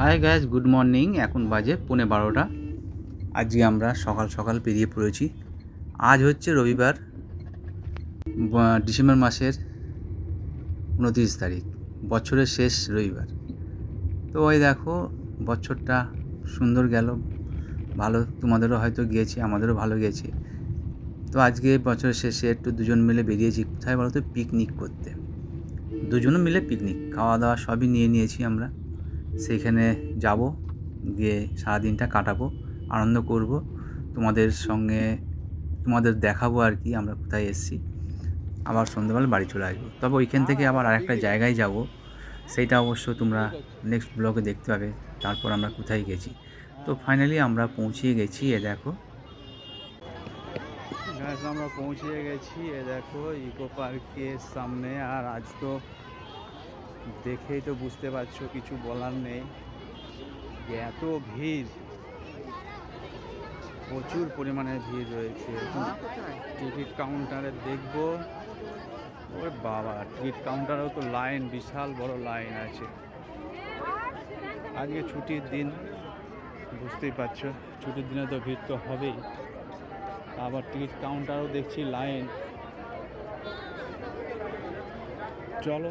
High gas good morning এখন বাজে পৌনে বারোটা। আজকে আমরা সকাল সকাল বেরিয়ে পড়েছি। আজ হচ্ছে রবিবার ডিসেম্বর মাসের উনত্রিশ তারিখ, বছরের শেষ রবিবার। তো ওই দেখো, বছরটা সুন্দর গেল। ভালো, তোমাদেরও হয়তো গিয়েছে, আমাদেরও ভালো গেছে তো আজকে বছরের শেষে একটু দুজন মিলে বেরিয়েছি, কোথায় বলো তো পিকনিক করতে। দুজনও মিলে পিকনিক খাওয়া দাওয়া সবই নিয়ে নিয়েছি আমরা। সেইখানে যাব, গিয়ে সারাদিনটা কাটাবো, আনন্দ করব। তোমাদের সঙ্গে তোমাদের দেখাবো আর কি, আমরা কোথায় এসেছি। আবার সন্ধ্যাবেলা বাড়ি চলে আসব। তবে ওইখান থেকে আবার আরেকটা জায়গায় যাব। সেইটা অবশ্য তোমরা নেক্সট ব্লগে দেখতে পাবে, তারপর আমরা কোথায় গেছি। তো ফাইনালি আমরা পৌঁছে গেছি, এ দেখো। আমরা পৌঁছে গেছি, এ দেখো ইকো পার্কের সামনে। আর আজ তো দেখেই তো বুঝতে পারছ কিছু বলার নেই। এত ভিড় প্রচুর পরিমাণে ভিড় রয়েছে। টিকিট কাউন্টারে দেখব। ওরে বাবা টিকিট কাউন্টারেও তো লাইন বিশাল বড় লাইন আছে। আজকে ছুটির দিন বুঝতেই পারছ ছুটির দিনে তো ভিড় তো হবেই। আবার টিকিট কাউন্টারও দেখছি লাইন। চলো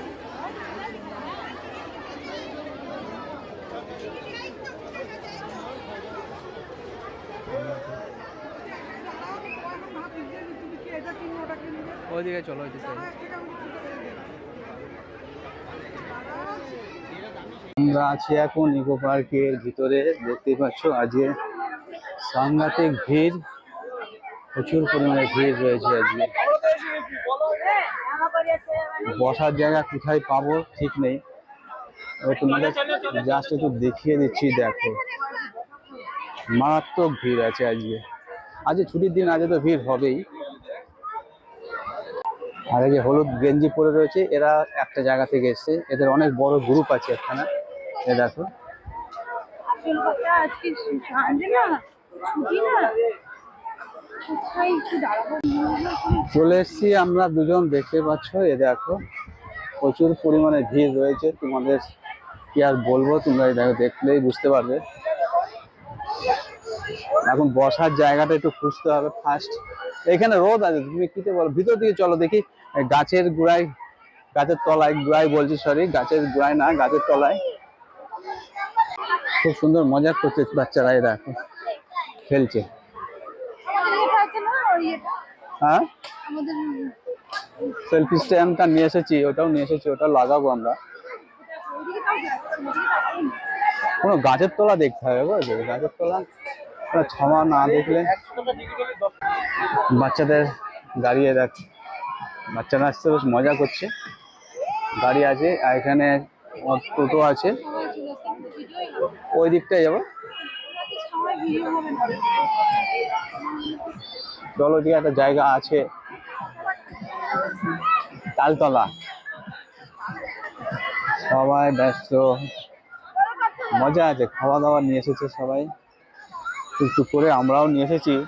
ওইদিকে চলো আমরা আছি এখন ইকো পার্কের ভিতরে দেখতে পাচ্ছ আজকে সাংঘাতিক ভিড় প্রচুর পরিমাণে ভিড় রয়েছে আজকে। বসার জায়গা কোথায় পাবো ঠিক নেই। এবার তোমাদের জাস্ট একটু দেখিয়ে দিচ্ছি দেখো। মারাত্মক ভিড় আছে আজকে। আজকে ছুটির দিন আজকে তো ভিড় হবেই। আর এই যে হলুদ গেঞ্জি পরে রয়েছে এরা একটা জায়গা থেকে এসছে। এদের অনেক বড় গ্রুপ আছে এখানে এ দেখো। চলে এসছি আমরা দুজন দেখতে পাচ্ছ? এ দেখো প্রচুর পরিমাণে ভিড় রয়েছে তোমাদের কি আর বলব তোমরা দেখো দেখলেই বুঝতে পারবে। এখন বসার জায়গাটা একটু খুঁজতে হবে ফার্স্ট এখানে রোদ আছে তুমি কিতে বলো? ভিতর দিকে চলো দেখি। গাছের গোড়ায় গাছের তলায় গোড়ায় বলছি সরি গাছের গোড়ায় না গাছের তলায়। খুব সুন্দর মজা করছে বাচ্চারা এরা এখন। খেলছে। হ্যাঁ? সেলফি স্ট্যান্ডটা নিয়ে এসেছি ওটাও নিয়ে এসেছি ওটা লাগাবো আমরা ওইদিকে কাউ যাচ্ছে না, ওইদিকে তাকাই না। কোনো গাছের তলা দেখতে হবে বুঝলে গাছের তলা ক্ষমা না দেখলে বাচ্চাদের গাড়ি দেখ বাচ্চারা আসতে বেশ মজা করছে। গাড়ি আছে, আর এখানে টোটো আছে। ওই দিকটায় যাব। চলো দিয়ে একটা জায়গা আছে। তালতলা। সবাই ব্যস্ত। মজা আছে খাওয়া দাওয়া নিয়ে এসেছে সবাই। একটু করে আমরাও নিয়ে এসেছি।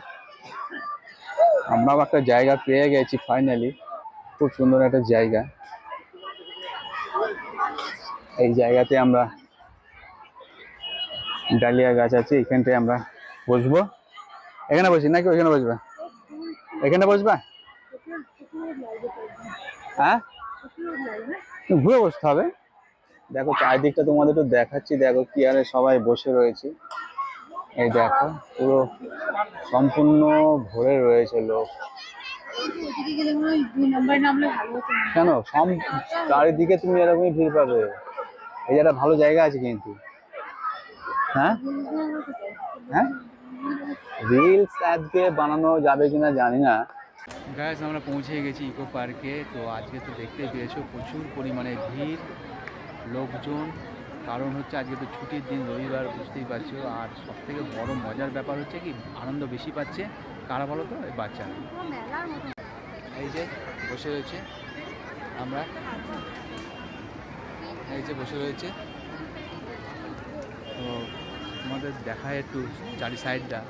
আমরাও একটা জায়গা পেয়ে গেছি ফাইনালি খুব সুন্দর একটা জায়গা। এই জায়গাতে আমরা ডালিয়া গাছ আছে, এখানটায় আমরা বসবো। এখানে বসি নাকি ওইখানে বসবা? এখানে বসবা? হ্যাঁ? ঘুরে বসতে হবে। দেখো, চারিদিকটা তোমাদের একটু দেখাচ্ছি। দেখো কি আরে সবাই বসে রয়েছে। এই দেখো, পুরো সম্পূর্ণ ভরে রয়েছে লোক। কেন? সব চারিদিকে তুমি এরকমই ভিড় পাবে। এই একটা ভালো জায়গা আছে কিন্তু। হ্যাঁ? হ্যাঁ? রিলস আজকে বানানো যাবে কিনা জানি না। গাইস আমরা পৌঁছে গেছি ইকো পার্কে তো আজকে তো দেখতে পেয়েছ প্রচুর পরিমাণে ভিড়। লোকজন। কারণ হচ্ছে আজকে তো ছুটির দিন, রবিবার, বুঝতেই পারছ। আর সব থেকে বড় মজার ব্যাপার হচ্ছে কি, আনন্দ বেশি পাচ্ছে। কারা বলো তো? বাচ্চারা। এই যে বসে রয়েছে আমরা। এই যে বসে রয়েছে। তো তোমাদের দেখায় একটু চারি সাইডটা।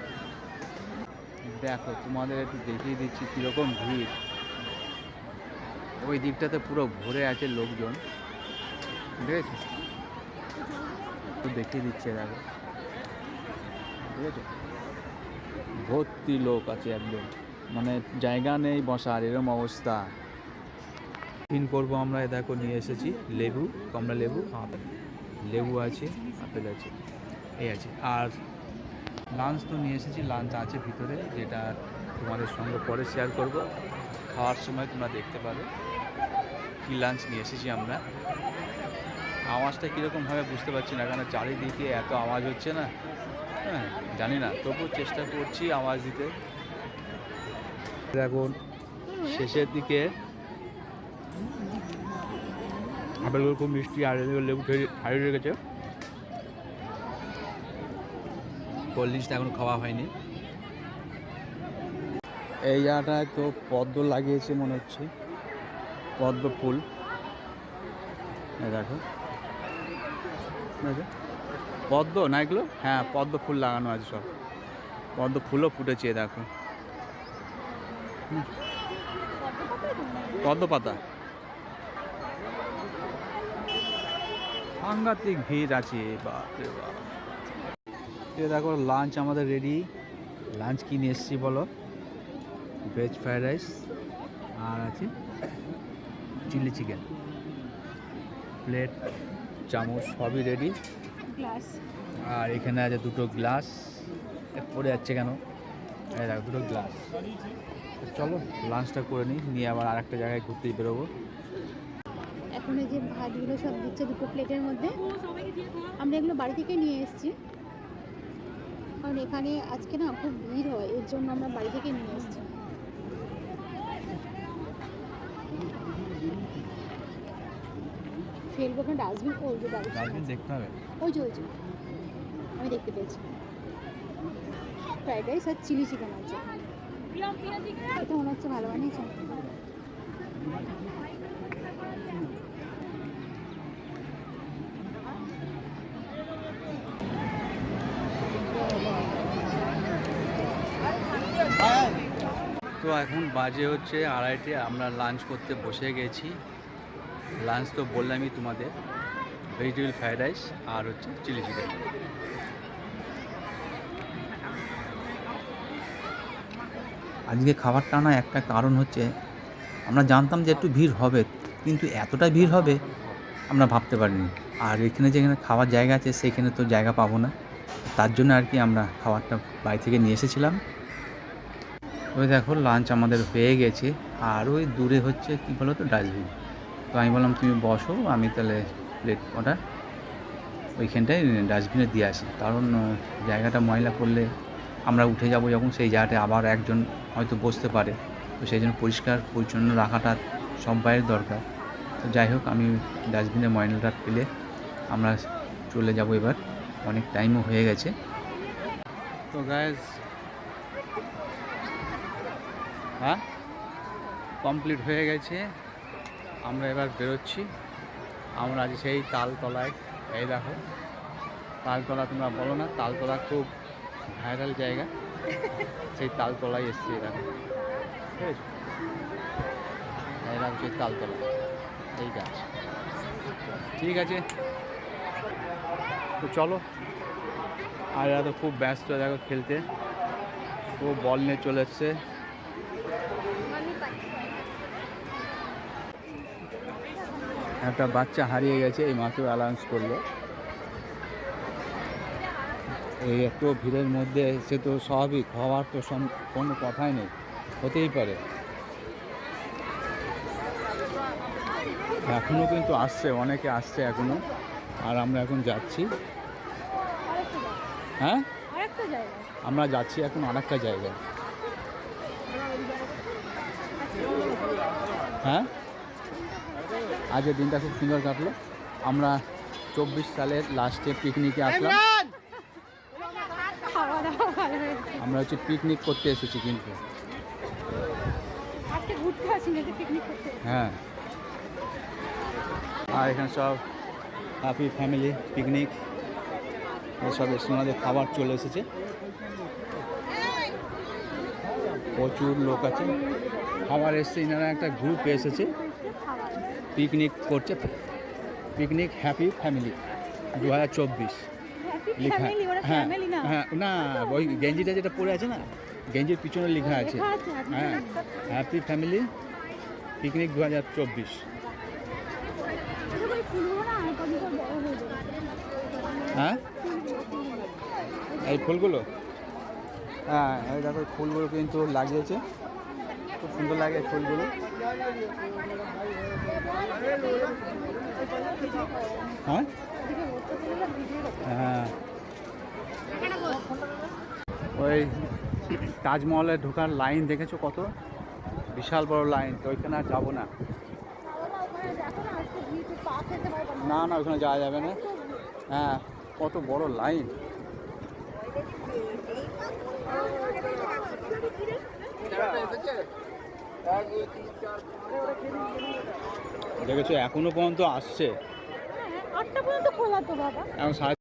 দেখো, তোমাদের একটু দেখিয়ে দিচ্ছি কীরকম ভিড়। ওই দিকটাতে পুরো ভরে আছে লোকজন। দেখেছ? একটু দেখিয়ে দিচ্ছে দেখো বুঝেছ ভর্তি লোক আছে একদম। মানে জায়গা নেই বসার, এরম অবস্থা। টিফিন করব আমরা দেখো নিয়ে এসেছি, লেবু, কমলা লেবু, আপেল। লেবু আছে, আপেল আছে, এই আছে। আর লাঞ্চ তো নিয়ে এসেছি লাঞ্চ আছে ভিতরে, যেটা তোমাদের সঙ্গে পরে শেয়ার করব। খাওয়ার সময় তোমরা দেখতে পাবে। কী লাঞ্চ নিয়ে এসেছি আমরা? আওয়াজটা কীরকম হবে বুঝতে পারছি না কারণ চারিদিকে এত আওয়াজ হচ্ছে না? হ্যাঁ জানি না তবু চেষ্টা করছি আওয়াজ দিতে। এখন শেষের দিকে আপেলগুলো খুব মিষ্টি, আর লেবু হারিয়ে রেখেছে কোল্ড ড্রিঙ্কসটা এখন খাওয়া হয়নি। এই জায়গাটায় তো পদ্ম লাগিয়েছে মনে হচ্ছে, পদ্ম ফুল। দেখো। দেখো। পদ্ম, না এগুলো? হ্যাঁ পদ্ম ফুল লাগানো আছে সব। পদ্ম ফুলও ফুটেছে দেখো। পদ্ম পাতা সাংঘাতিক ভিড় আছে বাপরে বাপ। এ দেখো লাঞ্চ আমাদের রেডি লাঞ্চ কি নিয়ে এসেছি বলো? ভেজ ফ্রাইড রাইস আর আছে চিলি চিকেন প্লেট চামচ সবই রেডি গ্লাস আর এখানে আছে দুটো গ্লাস পড়ে যাচ্ছে কেন? এই দেখো দুটো গ্লাস চলো লাঞ্চটা করে নিই নিয়ে আবার আর একটা জায়গায় ঘুরতেই বেরোবো। এখন এই যে ভাতগুলো সব দিচ্ছে দুটো প্লেটের মধ্যে আমরা এগুলো বাড়ি থেকে নিয়ে এসেছি। কারণ এখানে আজকে না খুব ভিড় হয় এর জন্য আমরা বাড়ি থেকে নিয়ে এসেছি। ফেলব ওখানে ডাস্টবিন ওই যে ডাস্টবিন দেখতে হবে। ওই যে ওই যে। আমি দেখতে পেয়েছি। ফ্রাইড রাইস আর চিলি চিকেন আছে। এটা মনে হচ্ছে ভালো বানিয়েছে। তো এখন বাজে হচ্ছে আড়াইটে আমরা লাঞ্চ করতে বসে গেছি। লাঞ্চ তো বললামই তোমাদের ভেজিটেবল ফ্রাইড রাইস আর হচ্ছে চিলি চিকেন আজকে খাবার টানা একটা কারণ হচ্ছে, আমরা জানতাম যে একটু ভিড় হবে, কিন্তু এতটা ভিড় হবে আমরা ভাবতে পারিনি। আর এখানে যেখানে খাওয়ার জায়গা আছে, সেখানে তো জায়গা পাবো না। তার জন্য আর কি আমরা খাবারটা বাড়ি থেকে নিয়ে এসেছিলাম। ওই দেখো লাঞ্চ আমাদের হয়ে গেছে। আর ওই দূরে হচ্ছে কী বলো তো ডাস্টবিন তো আমি বললাম, তুমি বসো, আমি তাহলে প্লেট কটা ওইখানটায় ডাস্টবিনে দিয়ে আসি। কারণ জায়গাটা ময়লা করলে আমরা উঠে যাব যখন সেই জায়গাটায় আবার একজন হয়তো বসতে পারে। তো সেই জন্য পরিষ্কার, পরিচ্ছন্ন রাখাটা সবাইয়ের দরকার। তো যাই হোক, আমি ডাস্টবিনে ময়লাটা ফেলে আমরা চলে যাব এবার। অনেক টাইমও হয়ে গেছে। তো গ্যাস হ্যাঁ? কমপ্লিট হয়ে গেছে। আমরা এবার বেরোচ্ছি। আমরা আজ সেই তালতলায়। এই দেখো, তালতলা তোমরা বলো না, তালতলা খুব ভাইরাল জায়গা। সেই তালতলায় এসছি দেখো। ঠিক আছে এই দেখো সেই তালতলা, এই গাছ। ঠিক আছে। তো চলো। আর এরা তো খুব ব্যস্ত, দেখো খেলতে। খুব বল নিয়ে চলে এসছে। একটা বাচ্চা হারিয়ে গেছে এই মাত্র অ্যালাউন্স করল। এই এত ভিড়ের মধ্যে সে তো স্বাভাবিক হওয়ার তো কোনো কথাই নেই হতেই পারে। এখনও কিন্তু আসছে অনেকে আসছে এখনও আর আমরা এখন যাচ্ছি। হ্যাঁ? আমরা যাচ্ছি এখন আরেকটা জায়গায়। হ্যাঁ? আজকের দিনটা খুব সুন্দর কাটলো। আমরা চব্বিশ সালের লাস্টে পিকনিকে আসলাম। আমরা হচ্ছে পিকনিক করতে এসেছি কিন্তু। হ্যাঁ। আর এখানে সব হ্যাপি ফ্যামিলি পিকনিক সব এসে ওনাদের খাবার চলে এসেছে। প্রচুর লোক আছে। খাবার এসছে এনারা একটা গ্রুপ এসেছে। পিকনিক করছে পিকনিক হ্যাপি ফ্যামিলি দু হাজার চব্বিশ লেখা হ্যাঁ না। হ্যাঁ না ওই গেঞ্জিটা যেটা পরে আছে না গেঞ্জির পিছনে লেখা আছে। লেখা আছে, happy হ্যাঁ হ্যাপি ফ্যামিলি পিকনিক দু হাজার চব্বিশ। হয়ে? হ্যাঁ এই ফুলগুলো? হ্যাঁ এই দেখো ফুলগুলো কিন্তু লাগিয়েছে। খুব সুন্দর লাগে ফুলগুলো। হ্যাঁ। হ্যাঁ ওই তাজমহলে ঢোকার লাইন দেখেছ কত বিশাল বড় লাইন তো ওইখানে আর যাব না। না না ওখানে যাওয়া যাবে না হ্যাঁ কত বড় লাইন দেখেছ এখনও পর্যন্ত আসছে। হ্যাঁ, আটটা পর্যন্ত খোলা তো বাবা। এখন